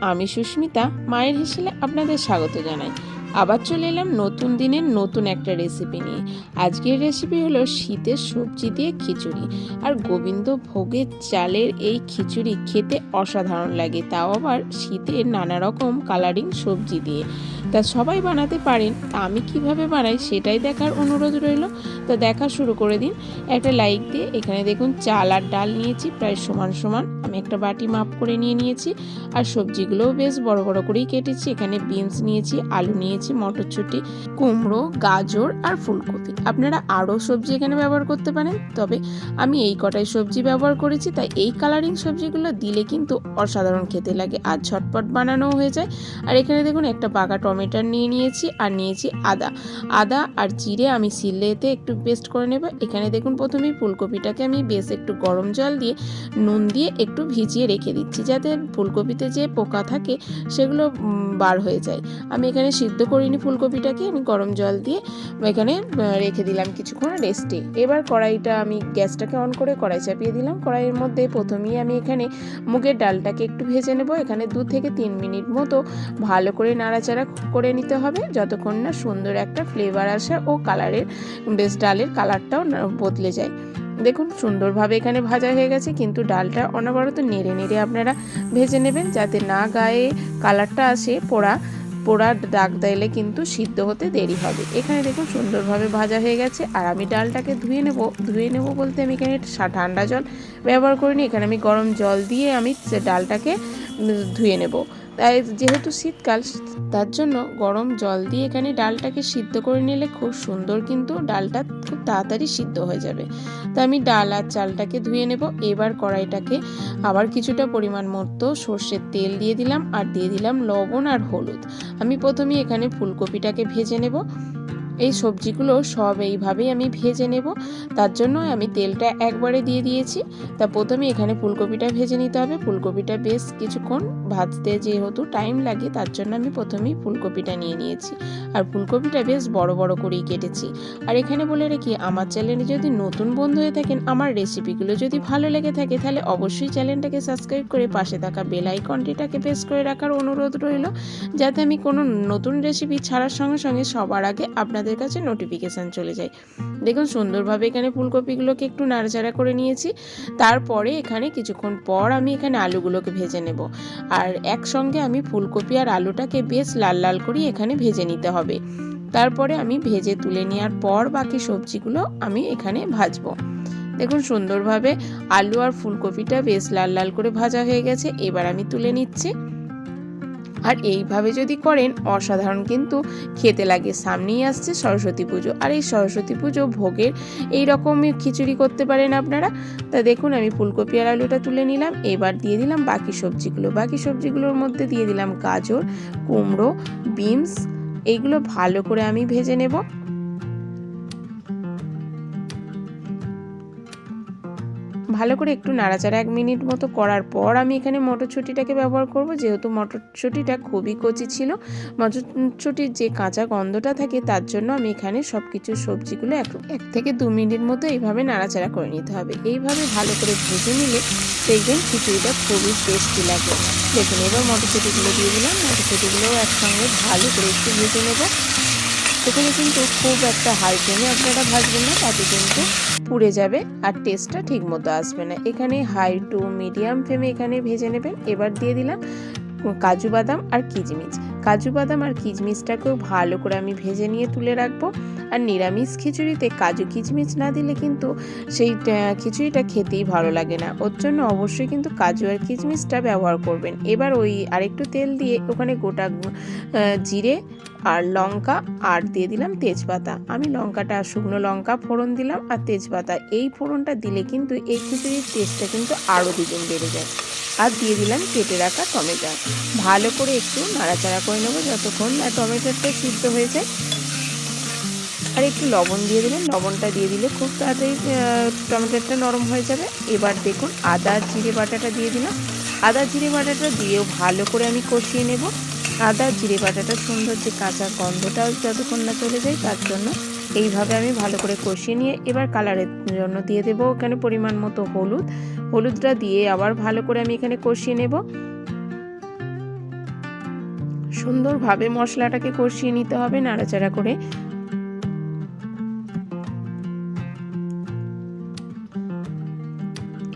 আমি সুস্মিতা মায়ের হিসেলে আপনাদের স্বাগত জানাই। আবার চলে এলাম নতুন দিনের নতুন একটা রেসিপি নিয়ে। আজকের রেসিপি হলো শীতের সবজি দিয়ে খিচুড়ি। আর গোবিন্দ ভোগের চালের এই খিচুড়ি খেতে অসাধারণ লাগে, তাও আবার শীতের নানা রকম কালারিং সবজি দিয়ে। তা সবাই বানাতে পারেন, তা আমি কীভাবে বানাই সেটাই দেখার অনুরোধ রইল। তা দেখা শুরু করে দিন। একটা লাইক দিয়ে এখানে দেখুন চাল আর ডাল নিয়েছি, প্রায় সমান সমান। আমি একটা বাটি মাপ করে নিয়ে নিয়েছি। আর সবজিগুলোও বেশ বড় বড় করেই কেটেছি। এখানে বিনস নিয়েছি, আলু নিয়েছি মটরশুঁটি, কুমড়ো, গাজর আর ফুলকপি। আপনারা আরও সবজি এখানে ব্যবহার করতে পারেন, তবে আমি এই কটাই সবজি ব্যবহার করেছি, তাই এই কালারিং সবজিগুলো দিলে কিন্তু অসাধারণ খেতে লাগে আর ঝটপট বানানোও হয়ে যায়। আর এখানে দেখুন, একটা পাকা টমেটোর নিয়ে নিয়েছি আর নিয়েছি আদা। আদা আর জিরে আমি সিলেতে একটু পেস্ট করে নেব। এখানে দেখুন, প্রথমেই ফুলকপিটাকে আমি বেশ একটু গরম জল দিয়ে, নুন দিয়ে একটু ভিজিয়ে রেখে দিচ্ছি, যাতে ফুলকপিতে যে পোকা থাকে সেগুলো বার হয়ে যায়। আমি এখানে সিদ্ধ করিনি ফুলকপিটাকে, আমি গরম জল দিয়ে এখানে রেখে দিলাম কিছুক্ষণ রেস্টে এবার কড়াইটা আমি গ্যাসটাকে অন করে কড়াই চাপিয়ে দিলাম। কড়াইয়ের মধ্যে প্রথমেই আমি এখানে মুগের ডালটাকে একটু ভেজে নেব। এখানে দু থেকে তিন মিনিট মতো ভালো করে নাড়াচাড়া করে নিতে হবে, যতক্ষণ না সুন্দর একটা ফ্লেভার আসে ও কালারের বেশ ডালের কালারটাও বদলে যায়। দেখুন, সুন্দরভাবে এখানে ভাজা হয়ে গেছে, কিন্তু ডালটা অনবরত নেড়ে নেড়ে আপনারা ভেজে নেবেন, যাতে না গায়ে কালারটা আসে পোড়া পোড়া ডাক দিলে কিন্তু সিদ্ধ হতে দেরি হবে। এখানে দেখুন সুন্দরভাবে ভাজা হয়ে গেছে। আর আমি ডালটাকে ধুয়ে নেব। ধুয়ে নেব বলতে আমি এখানে ঠান্ডা জল ব্যবহার করিনি। এখানে আমি গরম জল দিয়ে আমি ডালটাকে ধুয়ে নেব। তাই যেহেতু শীতকাল, তার জন্য গরম জল দিয়ে এখানে ডালটাকে সিদ্ধ করে নিলে খুব সুন্দর কিন্তু ডালটা খুব তাড়াতাড়ি সিদ্ধ হয়ে যাবে। তো আমি ডাল আর চালটাকে ধুয়ে নেব। এবার কড়াইটাকে আবার কিছুটা পরিমাণ মতো সর্ষের তেল দিয়ে দিলাম আর দিয়ে দিলাম লবণ আর হলুদ। আমি প্রথমে এখানে ফুলকপিটাকে ভেজে নেব। এই সবজিগুলো সব এইভাবেই আমি ভেজে নেব। তার জন্য আমি তেলটা একবারে দিয়ে দিয়েছি। তা প্রথমে এখানে ফুলকপিটা ভেজে নিতে হবে। ফুলকপিটা বেশ কিছুক্ষণ ভাজতে যেহেতু টাইম লাগে, তার জন্য আমি প্রথমেই ফুলকপিটা নিয়ে নিয়েছি। আর ফুলকপিটা বেশ বড় বড় করেই কেটেছি। আর এখানে বলে রাখি, আমার চ্যানেলে যদি নতুন বন্ধু হয়ে থাকেন, আমার রেসিপিগুলো যদি ভালো লেগে থাকে, তাহলে অবশ্যই চ্যানেলটাকে সাবস্ক্রাইব করে পাশে থাকা বেল আইকনটিটাকে প্রেস করে রাখার অনুরোধ রইল। যাতে আমি কোনো নতুন রেসিপি ছাড়ার সঙ্গে সঙ্গে সবার আগে আপনাদের কাছে নোটিফিকেশান চলে যায়। দেখুন, সুন্দরভাবে এখানে ফুলকপিগুলোকে একটু নাড়াচাড়া করে নিয়েছি। তারপরে এখানে কিছুক্ষণ পর আমি এখানে আলুগুলোকে ভেজে নেব। আর একসঙ্গে আমি ফুলকপি আর আলুটাকে বেশ লাল লাল করে এখানে ভেজে নিতে হবে। তারপরে আমি ভেজে তুলে নেওয়ার পর বাকি সবজিগুলো আমি এখানে ভাজবো। দেখুন, সুন্দরভাবে আলু আর ফুলকপিটা বেশ লাল লাল করে ভাজা হয়ে গেছে। এবার আমি তুলে নিচ্ছি। আর এইভাবে যদি করেন, অসাধারণ কিন্তু খেতে লাগে। সামনেই আসছে সরস্বতী পুজো। আর এই সরস্বতী পুজো ভোগের এই রকমই খিচুড়ি করতে পারেন আপনারা। তা দেখুন, আমি ফুলকপি আর আলুটা তুলে নিলাম। এবার দিয়ে দিলাম বাকি সবজিগুলো। বাকি সবজিগুলোর মধ্যে দিয়ে দিলাম গাজর, কুমড়ো, বিনস। এইগুলো ভালো করে আমি ভেজে নেব। ভালো করে একটু নাড়াচাড়া এক মিনিট মতো করার পর আমি এখানে মটরশুঁটিটাকে ব্যবহার করব। যেহেতু মটরশুঁটিটা খুবই কচি ছিল, মটরশুঁটির যে কাঁচা গন্ধটা থাকে তার জন্য আমি এখানে সব কিছু সবজিগুলো এক এক থেকে দু মিনিট মতো এইভাবে নাড়াচাড়া করে নিতে হবে। এইভাবে ভালো করে ভেজে নিলে দেখবেন খিচুড়িটা খুবই টেস্টি লাগে। দেখুন, এবার মটরশুঁটিগুলো দিয়ে দিলাম। মটরশুঁটিগুলোও একসঙ্গে ভালো করে একটু ভেজে নেব। এখানে কিন্তু খুব একটা হাই ফ্লেমে আপনারা ভাজবেন না, তাতে কিন্তু পুড়ে যাবে আর টেস্টটা ঠিক মতো আসবে না। এখানে হাই টু মিডিয়াম ফ্লেমে এখানে ভেজে নেবেন। এবার দিয়ে দিলাম কাজু বাদাম আর কিচমিচ কাজু বাদাম আর কিচমিচটাকেও ভালো করে আমি ভেজে নিয়ে তুলে রাখব। আর নিরামিষ খিচুড়িতে কাজু কিচমিচ না দিলে কিন্তু সেই খিচুড়িটা খেতেই ভালো লাগে না। ওর জন্য অবশ্যই কিন্তু কাজু আর কিচমিচটা ব্যবহার করবেন। এবার ওই আরেকটু তেল দিয়ে ওখানে গোটা জিরে আর লঙ্কা, আর দিয়ে দিলাম তেজপাতা। আমি লঙ্কাটা, শুকনো লঙ্কা ফোড়ন দিলাম আর তেজপাতা। এই ফোড়নটা দিলে কিন্তু এই খিচুড়ির টেস্টটা কিন্তু আরও দ্বিগুণ বেড়ে যায়। আর দিয়ে দিলাম কেটে রাখা টমেটো। ভালো করে একটু নাড়াচাড়া করে নেব যতক্ষণ না টমেটোটা সিদ্ধ হয়ে যায়। আর একটু লবণ দিয়ে দিলেন লবণটা দিয়ে দিলে খুব তাড়াতাড়ি টমেটোটা নরম হয়ে যাবে। এবার দেখুন আদা, জিরে বাটাটা দিয়ে দিলাম। আদা, জিরে বাটাটা দিয়েও ভালো করে আমি কষিয়ে নেব। আদা, জিরে বাটাটা সুন্দর যে কাঁচা গন্ধটা যতক্ষণ না চলে যায় তার জন্য এইভাবে আমি ভালো করে কষিয়ে নিয়ে এবার কালারের জন্য দিয়ে দেবো এখানে পরিমাণ মতো হলুদ। হলুদটা দিয়ে আবার ভালো করে আমি এখানে কষিয়ে নেব। সুন্দরভাবে মশলাটাকে কষিয়ে নিতে হবে, নাড়াচাড়া করে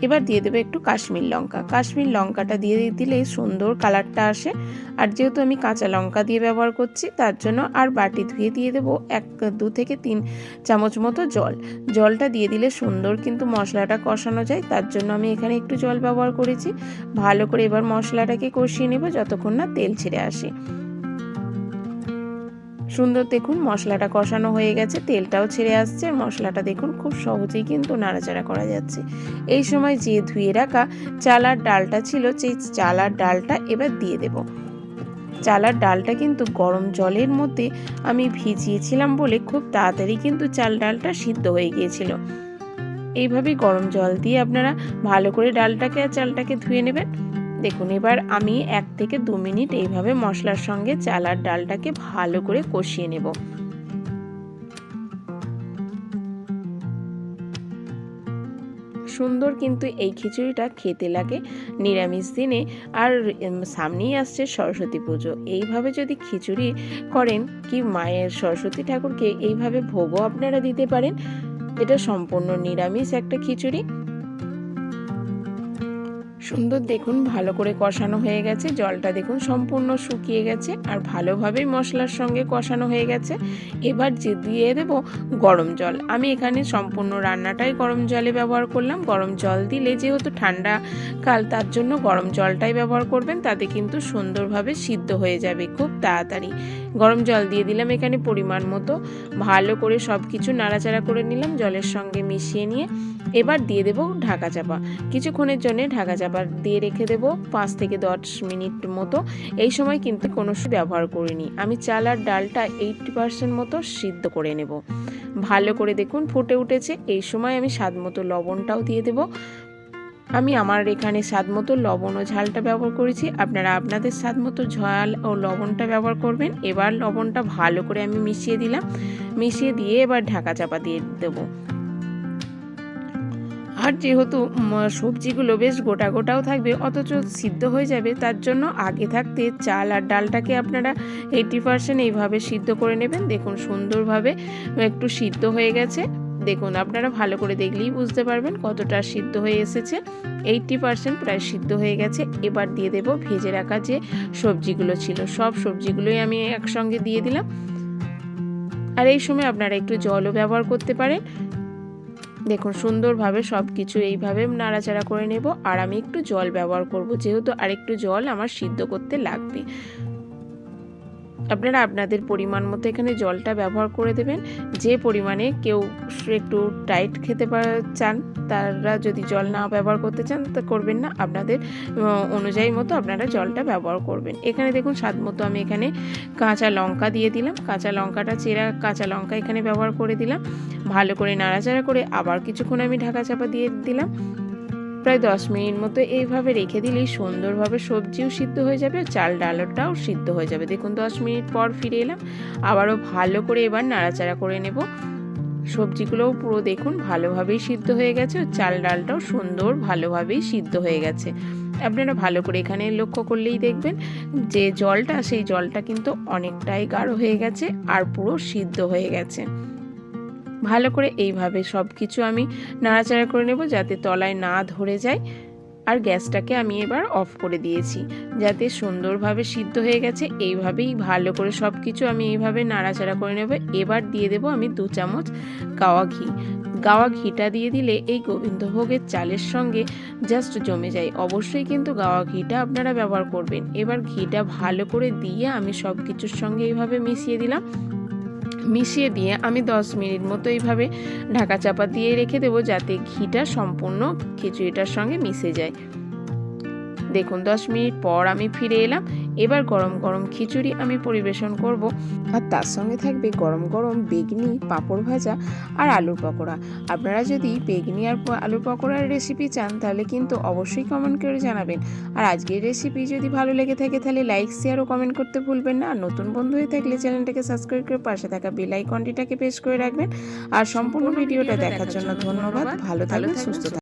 এবার দিয়ে দেবো একটু কাশ্মীর লঙ্কা। কাশ্মীর লঙ্কাটা দিয়ে দিলে সুন্দর কালারটা আসে। আর যেহেতু আমি কাঁচা লঙ্কা দিয়ে ব্যবহার করছি, তার জন্য আর বাটি ধুয়ে দিয়ে দেবো এক, দু থেকে তিন চামচ মতো জল। জলটা দিয়ে দিলে সুন্দর কিন্তু মশলাটা কষানো যায়, তার জন্য আমি এখানে একটু জল ব্যবহার করেছি। ভালো করে এবার মশলাটাকে কষিয়ে নেব যতক্ষণ না তেল ছেড়ে আসে। সুন্দর দেখুন, মশলাটা কষানো হয়ে গেছে, তেলটাও ছেড়ে আসছে, মশলাটা দেখুন খুব সহজেই কিন্তু নাড়াচাড়া করা যাচ্ছে। এই সময় যে ধুয়ে রাখা চালার ডালটা ছিল, সেই চালার ডালটা এবার দিয়ে দেব। চালার ডালটা কিন্তু গরম জলের মধ্যে আমি ভিজিয়েছিলাম বলে খুব তাড়াতাড়ি কিন্তু চাল ডালটা সিদ্ধ হয়ে গিয়েছিল। এইভাবেই গরম জল দিয়ে আপনারা ভালো করে ডালটাকে আর চালটাকে ধুয়ে নেবেন। দেখুন, এবার আমি এক থেকে দু মিনিট এইভাবে মশলার সঙ্গে চালার ডালটাকে ভালো করে কষিয়ে নেব। সুন্দর কিন্তু এই খিচুড়িটা খেতে লাগে, নিরামিষ দিনে। আর সামনেই আসছে সরস্বতী পুজো। এইভাবে যদি খিচুড়ি করেন কি মায়ের সরস্বতী ঠাকুরকে এইভাবে ভোগও আপনারা দিতে পারেন। এটা সম্পূর্ণ নিরামিষ একটা খিচুড়ি। সুন্দর দেখুন, ভালো করে কষানো হয়ে গেছে, জলটা দেখুন সম্পূর্ণ শুকিয়ে গেছে আর ভালোভাবেই মশলার সঙ্গে কষানো হয়ে গেছে। এবার যে দিয়ে দেব গরম জল। আমি এখানে সম্পূর্ণ রান্নাটাই গরম জলে ব্যবহার করলাম। গরম জল দিলে যেহেতু ঠান্ডা কাল, তার জন্য গরম জলটাই ব্যবহার করবেন, তাতে কিন্তু সুন্দরভাবে সিদ্ধ হয়ে যাবে খুব তাড়াতাড়ি। গরম জল দিয়ে দিলাম এখানে পরিমাণ মতো। ভালো করে সব কিছু নাড়াচাড়া করে নিলাম জলের সঙ্গে মিশিয়ে নিয়ে। এবার দিয়ে দেব ঢাকা চাপা। কিছুক্ষণের জন্য ঢাকা চাপা দিয়ে রেখে দেব পাঁচ থেকে দশ মিনিট মতো। এই সময় কিন্তু কোনো ব্যবহার করিনি। আমি চাল আর ডালটা এইটটি পার্সেন্ট মতো সিদ্ধ করে নেব। ভালো করে দেখুন ফুটে উঠেছে। এই সময় আমি স্বাদ মতো লবণটাও দিয়ে দেব। আমি আমার এখানে স্বাদ মতো লবণ ও ঝালটা ব্যবহার করেছি। আপনারা আপনাদের স্বাদ মতো ঝাল ও লবণটা ব্যবহার করবেন। এবার লবণটা ভালো করে আমি মিশিয়ে দিলাম। মিশিয়ে দিয়ে এবার ঢাকা চাপা দিয়ে দেবো। আর যেহেতু সবজিগুলো বেশ গোটা গোটাও থাকবে, অথচ সিদ্ধ হয়ে যাবে, তার জন্য আগে থাকতে চাল আর ডালটাকে আপনারা এইটি পার্সেন্ট এইভাবে সিদ্ধ করে নেবেন। দেখুন সুন্দরভাবে একটু সিদ্ধ হয়ে গেছে। দেখুন, আপনারা ভালো করে দেখলেই বুঝতে পারবেন কতটা সিদ্ধ হয়ে এসেছে। এইটটি পার্সেন্ট প্রায় সিদ্ধ হয়ে গেছে। এবার দিয়ে দেব ভেজে রাখা যে সবজিগুলো ছিল। সব সবজিগুলোই আমি একসঙ্গে দিয়ে দিলাম। আর এই সময় আপনারা একটু জলও ব্যবহার করতে পারেন। দেখুন, সুন্দরভাবে সব কিছু এইভাবে নাড়াচাড়া করে নেব আর আমি একটু জল ব্যবহার করব, যেহেতু আরেকটু জল আমার সিদ্ধ করতে লাগবে। আপনারা আপনাদের পরিমাণ মতো এখানে জলটা ব্যবহার করে দেবেন। যে পরিমাণে কেউ একটু টাইট খেতে চান, তারা যদি জল না ব্যবহার করতে চান, তা করবেন না। আপনাদের অনুযায়ী মতো আপনারা জলটা ব্যবহার করবেন। এখানে দেখুন স্বাদ মতো আমি এখানে কাঁচা লঙ্কা দিয়ে দিলাম। কাঁচা লঙ্কাটা চেরা কাঁচা লঙ্কা এখানে ব্যবহার করে দিলাম। ভালো করে নাড়াচাড়া করে আবার কিছুক্ষণ আমি ঢাকা চাপা দিয়ে দিলাম। প্রায় দশ মিনিট মতো এইভাবে রেখে দিলেই সুন্দরভাবে সবজিও সিদ্ধ হয়ে যাবে চাল ডালটাও সিদ্ধ হয়ে যাবে। দেখুন, দশ মিনিট পর ফিরে এলাম। আবারও ভালো করে এবার নাড়াচাড়া করে নেব। সবজিগুলোও পুরো দেখুন ভালোভাবেই সিদ্ধ হয়ে গেছে চাল ডালটাও সুন্দর ভালোভাবেই সিদ্ধ হয়ে গেছে। আপনারা ভালো করে এখানে লক্ষ্য করলেই দেখবেন যে জলটা, সেই জলটা কিন্তু অনেকটাই গাঢ় হয়ে গেছে আর পুরো সিদ্ধ হয়ে গেছে। ভালো করে এইভাবে সব কিছু আমি নাড়াচাড়া করে নেব যাতে তলায় না ধরে যায়। আর গ্যাসটাকে আমি এবার অফ করে দিয়েছি, যাতে সুন্দরভাবে সিদ্ধ হয়ে গেছে। এইভাবেই ভালো করে সব কিছু আমি এইভাবে নাড়াচাড়া করে নেব। এবার দিয়ে দেব আমি দু চামচ গাওয়া ঘি। গাওয়া ঘিটা দিয়ে দিলে এই গোবিন্দভোগের চালের সঙ্গে জাস্ট জমে যায়। অবশ্যই কিন্তু গাওয়া ঘিটা আপনারা ব্যবহার করবেন। এবার ঘিটা ভালো করে দিয়ে আমি সব কিছুর সঙ্গে এইভাবে মিশিয়ে দিলাম। মিশিয়ে দিয়ে আমি দশ মিনিট মতো এইভাবে ঢাকা চাপা দিয়ে রেখে দেবো যাতে ঘিটা সম্পূর্ণ খিচুড়িটার সঙ্গে মিশে যায়। দেখুন, দশ মিনিট পর আমি ফিরে এলাম। এবার গরম গরম খিচুড়ি আমি পরিবেশন করব। আর তার সঙ্গে থাকবে গরম গরম বেগনি পাঁপড় ভাজা আর আলুর পকোড়া। আপনারা যদি বেগনি আর আলুর পকোড়ার রেসিপি চান তাহলে কিন্তু অবশ্যই কমেন্ট করে জানাবেন। আর আজকের রেসিপি যদি ভালো লেগে থাকে তাহলে লাইক শেয়ার ও কমেন্ট করতে ভুলবেন না। আর নতুন বন্ধু হয়ে থাকলে চ্যানেলটাকে সাবস্ক্রাইব করে পাশে থাকা বেল আইকনটিটাকে প্রেস করে রাখবেন। আর সম্পূর্ণ ভিডিওটা দেখার জন্য ধন্যবাদ। ভালো থাকবেন সুস্থ থাকবেন।